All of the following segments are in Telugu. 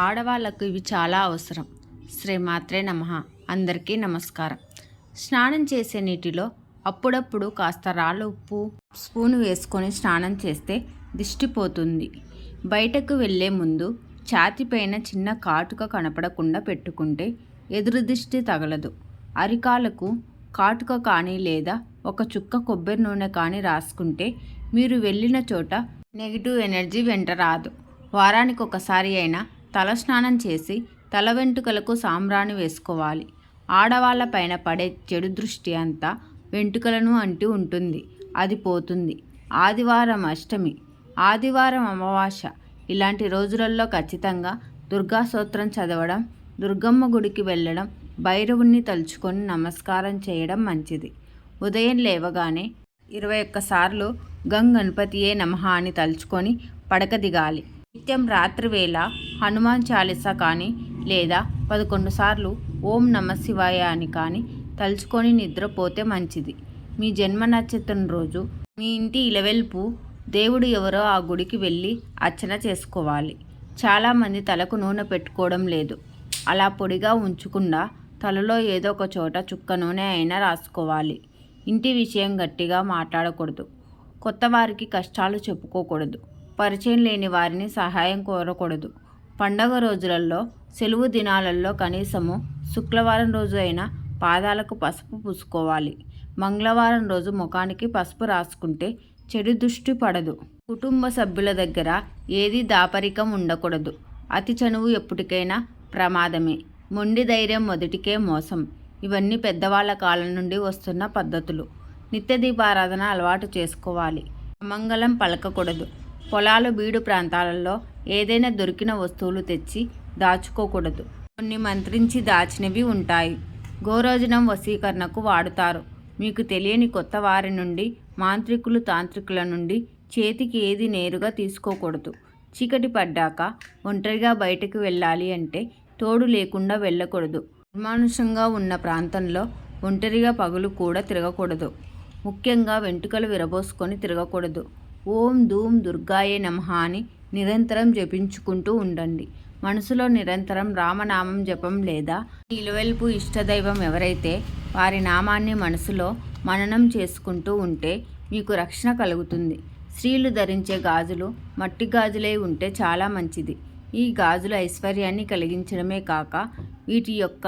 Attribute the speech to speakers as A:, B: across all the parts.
A: ఆడవాళ్ళకు ఇవి చాలా అవసరం. శ్రీమాత్రే నమ. అందరికీ నమస్కారం. స్నానం చేసే నీటిలో అప్పుడప్పుడు కాస్త రాళ్ళు ఉప్పు స్పూన్ వేసుకొని స్నానం చేస్తే దిష్టిపోతుంది బయటకు వెళ్ళే ముందు ఛాతిపైన చిన్న కాటుక కనపడకుండా పెట్టుకుంటే ఎదురు దిష్టి తగలదు. అరికాలకు కాటుక కానీ లేదా ఒక చుక్క కొబ్బరి నూనె కానీ రాసుకుంటే మీరు వెళ్ళిన చోట నెగిటివ్ ఎనర్జీ వెంట రాదు. వారానికి ఒకసారి అయినా తలస్నానం చేసి తల వెంట్రుకలకు సాంబ్రాణి వేసుకోవాలి. ఆడవాళ్ళ పైన పడే చెడు దృష్టి అంతా వెంట్రుకలను అంటి ఉంటుంది. అది పోతుంది. ఆదివారం అష్టమి ఆదివారం అమావాస్య ఇలాంటి రోజులలో ఖచ్చితంగా దుర్గా స్తోత్రం చదవడం దుర్గమ్మ గుడికి వెళ్ళడం భైరవుణ్ణి తలుచుకొని నమస్కారం చేయడం మంచిది. ఉదయం లేవగానే ఇరవై ఒక్కసార్లు గంగణపతియే గణపతియే నమః అని తలుచుకొని పడక దిగాలి. నిత్యం రాత్రివేళ హనుమాన్ చాలీసా కానీ లేదా పదకొండు సార్లు ఓం నమ శివాయ అని కానీ తలుచుకొని నిద్రపోతే మంచిది. మీ జన్మ నక్షత్రం రోజు మీ ఇంటి ఇలవెల్పు దేవుడు ఎవరో ఆ గుడికి వెళ్ళి అర్చన చేసుకోవాలి. చాలామంది తలకు నూనె పెట్టుకోవడం లేదు. అలా పొడిగా ఉంచకుండా తలలో ఏదో ఒక చోట చుక్క నూనె అయినా రాసుకోవాలి. ఇంటి విషయం గట్టిగా మాట్లాడకూడదు. కొత్త వారికి కష్టాలు చెప్పుకోకూడదు. పరిచయం లేని వారిని సహాయం కోరకూడదు. పండగ రోజులలో సెలవు దినాలలో కనీసము శుక్రవారం రోజు అయినా పాదాలకు పసుపు పూసుకోవాలి. మంగళవారం రోజు ముఖానికి పసుపు రాసుకుంటే చెడు దృష్టి పడదు. కుటుంబ సభ్యుల దగ్గర ఏది దాపరికం ఉండకూడదు. అతి చనువు ఎప్పటికైనా ప్రమాదమే. మొండి ధైర్యం మొదటికే మోసం. ఇవన్నీ పెద్దవాళ్ళ కాలం నుండి వస్తున్న పద్ధతులు. నిత్య దీపారాధన అలవాటు చేసుకోవాలి. అమంగళం పలకకూడదు. పొలాలు బీడు ప్రాంతాలలో ఏదైనా దొరికిన వస్తువులు తెచ్చి దాచుకోకూడదు. కొన్ని మంత్రించి దాచినవి ఉంటాయి. గోరోజనం వశీకరణకు వాడుతారు. మీకు తెలియని కొత్త వారి నుండి మాంత్రికులు తాంత్రికుల నుండి చేతికి ఏది నేరుగా తీసుకోకూడదు. చీకటి పడ్డాక ఒంటరిగా బయటకు వెళ్ళాలి అంటే తోడు లేకుండా వెళ్ళకూడదు. నిర్మానుషంగా ఉన్న ప్రాంతంలో ఒంటరిగా పగులు కూడా తిరగకూడదు. ముఖ్యంగా వెంట్రుకలు విరబోసుకొని తిరగకూడదు. ఓం ధూమ్ దుర్గాయే నమః అని నిరంతరం జపించుకుంటూ ఉండండి. మనసులో నిరంతరం రామనామం జపం లేదా నిలువెల్పు ఇష్టదైవం ఎవరైతే వారి నామాన్ని మనసులో మననం చేసుకుంటూ ఉంటే మీకు రక్షణ కలుగుతుంది. స్త్రీలు ధరించే గాజులు మట్టి గాజులై ఉంటే చాలా మంచిది. ఈ గాజులు ఐశ్వర్యాన్ని కలిగించడమే కాక వీటి యొక్క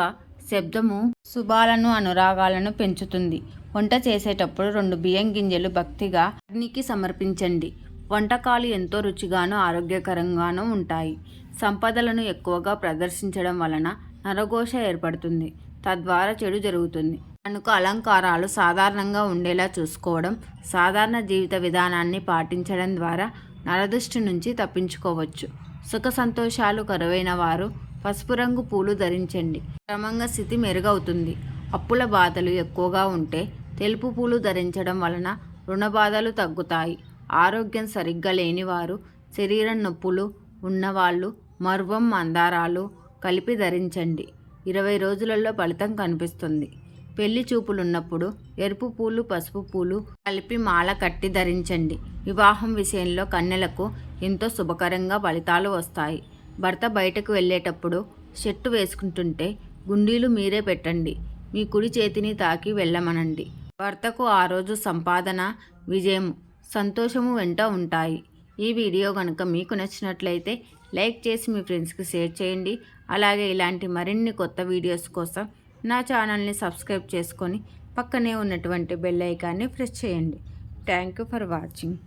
A: శబ్దము శుభాలను అనురాగాలను పెంచుతుంది. వంట చేసేటప్పుడు రెండు బియ్యం గింజలు భక్తిగా అగ్నికి సమర్పించండి. వంటకాలు ఎంతో రుచిగాను ఆరోగ్యకరంగానూ ఉంటాయి. సంపదలను ఎక్కువగా ప్రదర్శించడం వలన నరఘోష ఏర్పడుతుంది. తద్వారా చెడు జరుగుతుంది. కనుక అలంకారాలు సాధారణంగా ఉండేలా చూసుకోవడం సాధారణ జీవిత విధానాన్ని పాటించడం ద్వారా నరదృష్టి నుంచి తప్పించుకోవచ్చు. సుఖ సంతోషాలు కరువైన వారు పసుపు రంగు పూలు ధరించండి. క్రమంగా స్థితి మెరుగవుతుంది. అప్పుల బాధలు ఎక్కువగా ఉంటే తెలుపు పూలు ధరించడం వలన రుణ బాధలు తగ్గుతాయి. ఆరోగ్యం సరిగ్గా లేనివారు శరీరం నొప్పులు ఉన్నవాళ్ళు మర్వం మందారాలు కలిపి ధరించండి. ఇరవై రోజులలో ఫలితం కనిపిస్తుంది. పెళ్ళి చూపులున్నప్పుడు ఎరుపు పూలు పసుపు పూలు కలిపి మాల కట్టి ధరించండి. వివాహం విషయంలో కన్నెలకు ఎంతో శుభకరంగా ఫలితాలు వస్తాయి. భర్త బయటకు వెళ్ళేటప్పుడు షర్టు వేసుకుంటుంటే గుండీలు మీరే పెట్టండి. మీ కుడి చేతిని తాకి వెళ్ళమనండి. భర్తకు ఆ రోజు సంపాదన విజయం సంతోషము వెంట ఉంటాయి. ఈ వీడియో కనుక మీకు నచ్చినట్లయితే లైక్ చేసి మీ ఫ్రెండ్స్కి షేర్ చేయండి. అలాగే ఇలాంటి మరిన్ని కొత్త వీడియోస్ కోసం నా ఛానల్ని సబ్స్క్రైబ్ చేసుకొని పక్కనే ఉన్నటువంటి బెల్ ఐకాన్ని ప్రెస్ చేయండి. Thank you for watching.